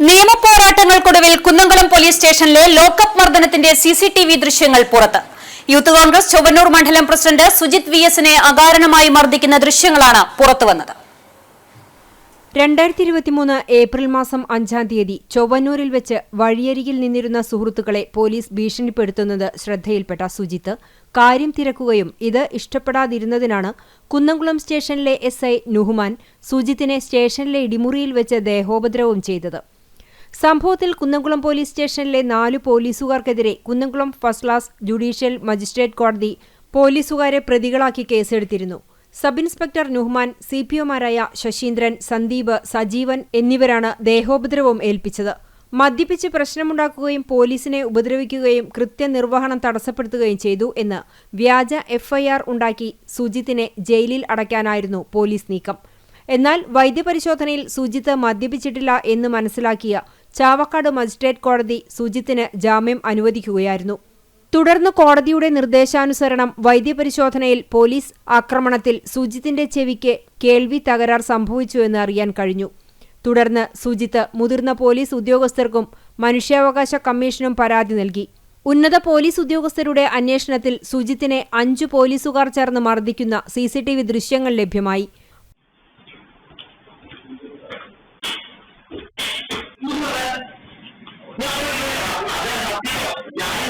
നിയമപോരാട്ടങ്ങൾക്കൊടുവിൽ Kunnamkulam police സ്റ്റേഷനിലെ lockup മർദ്ദനത്തിന്റെ CCTV ദൃശ്യങ്ങൾ പുറത്ത്. യൂത്ത് കോൺഗ്രസ് ചൊവ്വന്നൂർ മണ്ഡലം പ്രസിഡന്റ് സുജിത് വി എസിനെ അകാരണമായി മർദ്ദിക്കുന്ന ദൃശ്യങ്ങളാണ് പുറത്തുവന്നത് രണ്ടായിരത്തി ഇരുപത്തിമൂന്ന് ഏപ്രിൽ മാസം അഞ്ചാം തീയതി ചൊവ്വന്നൂരിൽ വെച്ച് വഴിയരികിൽ നിന്നിരുന്ന സുഹൃത്തുക്കളെ പോലീസ് ഭീഷണിപ്പെടുത്തുന്നത് ശ്രദ്ധയിൽപ്പെട്ട സുജിത്ത് കാര്യം തിരക്കുകയും ഇത് ഇഷ്ടപ്പെടാതിരുന്നതിനാണ് കുന്നംകുളം സ്റ്റേഷനിലെ എസ്ഐ നുഹ്മാൻ സുജിത്തിനെ സ്റ്റേഷനിലെ ഇടിമുറിയിൽ വെച്ച് ദേഹോപദ്രവം ചെയ്തത്. സംഭവത്തിൽ കുന്നംകുളം പോലീസ് സ്റ്റേഷനിലെ നാലു പോലീസുകാർക്കെതിരെ Kunnamkulam first class judicial magistrate കോടതി പോലീസുകാരെ പ്രതികളാക്കി കേസെടുത്തിരുന്നു. Sub inspector Nuhman C P ഒമാരായ Saseendran Sandeep Sajeevan എന്നിവരാണ് ദേഹോപദ്രവം ഏൽപ്പിച്ചത്. മദ്യപിച്ച് പ്രശ്നമുണ്ടാക്കുകയും പോലീസിനെ ഉപദ്രവിക്കുകയും കൃത്യനിർവഹണം തടസ്സപ്പെടുത്തുകയും ചെയ്തു എന്ന് വ്യാജ എഫ്ഐആർ ഉണ്ടാക്കി സുജിത്തിനെ ജയിലിൽ അടയ്ക്കാനായിരുന്നു പോലീസ് നീക്കം. എന്നാൽ വൈദ്യപരിശോധനയിൽ സുജിത്ത് മദ്യപിച്ചിട്ടില്ല എന്ന് മനസ്സിലാക്കിയ ചാവക്കാട് മജിസ്ട്രേറ്റ് കോടതി സുജിത്തിന് ജാമ്യം അനുവദിക്കുകയായിരുന്നു. തുടർന്ന് കോടതിയുടെ നിർദ്ദേശാനുസരണം വൈദ്യപരിശോധനയിൽ പോലീസ് ആക്രമണത്തിൽ സുജിത്തിന്റെ ചെവിക്ക് കേൾവി തകരാർ സംഭവിച്ചുവെന്ന് അറിയാൻ കഴിഞ്ഞു. തുടർന്ന് സുജിത്ത് മുതിർന്ന പോലീസ് ഉദ്യോഗസ്ഥർക്കും മനുഷ്യാവകാശ കമ്മീഷനും പരാതി നൽകി. ഉന്നത പോലീസ് ഉദ്യോഗസ്ഥരുടെ അന്വേഷണത്തിൽ സുജിത്തിനെ അഞ്ചു പോലീസുകാർ ചേർന്ന് മർദ്ദിക്കുന്ന സിസിടിവി ദൃശ്യങ്ങൾ ലഭ്യമായി.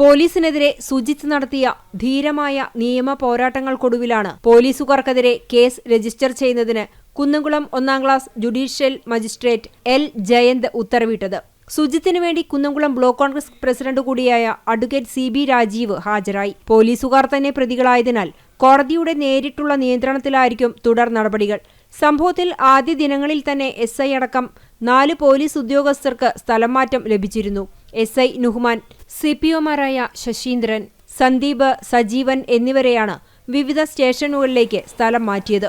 പോലീസിനെതിരെ സുജിത്ത് നടത്തിയ ധീരമായ നിയമ പോരാട്ടങ്ങൾക്കൊടുവിലാണ് പോലീസുകാർക്കെതിരെ കേസ് രജിസ്റ്റർ ചെയ്യുന്നതിന് കുന്നംകുളം ഒന്നാം class judicial magistrate L Jayanth ഉത്തരവിട്ടത്. സുജിത്തിന് വേണ്ടി കുന്നംകുളം ബ്ലോക്ക് കോൺഗ്രസ് പ്രസിഡന്റ് കൂടിയായ അഡ്വക്കേറ്റ് സി ബി രാജീവ് ഹാജരായി. പോലീസുകാർ തന്നെ പ്രതികളായതിനാൽ കോടതിയുടെ നേരിട്ടുള്ള നിയന്ത്രണത്തിലായിരിക്കും തുടർ നടപടികൾ. സംഭവത്തിൽ ആദ്യ ദിനങ്ങളിൽ തന്നെ എസ് അടക്കം നാല് പോലീസ് ഉദ്യോഗസ്ഥർക്ക് സ്ഥലം മാറ്റം ലഭിച്ചിരുന്നു. S I Nuhman C P ഒമാരായ Saseendran Sandeep Sajeevan എന്നിവരെയാണ് വിവിധ സ്റ്റേഷനുകളിലേക്ക് സ്ഥലം മാറ്റിയത്.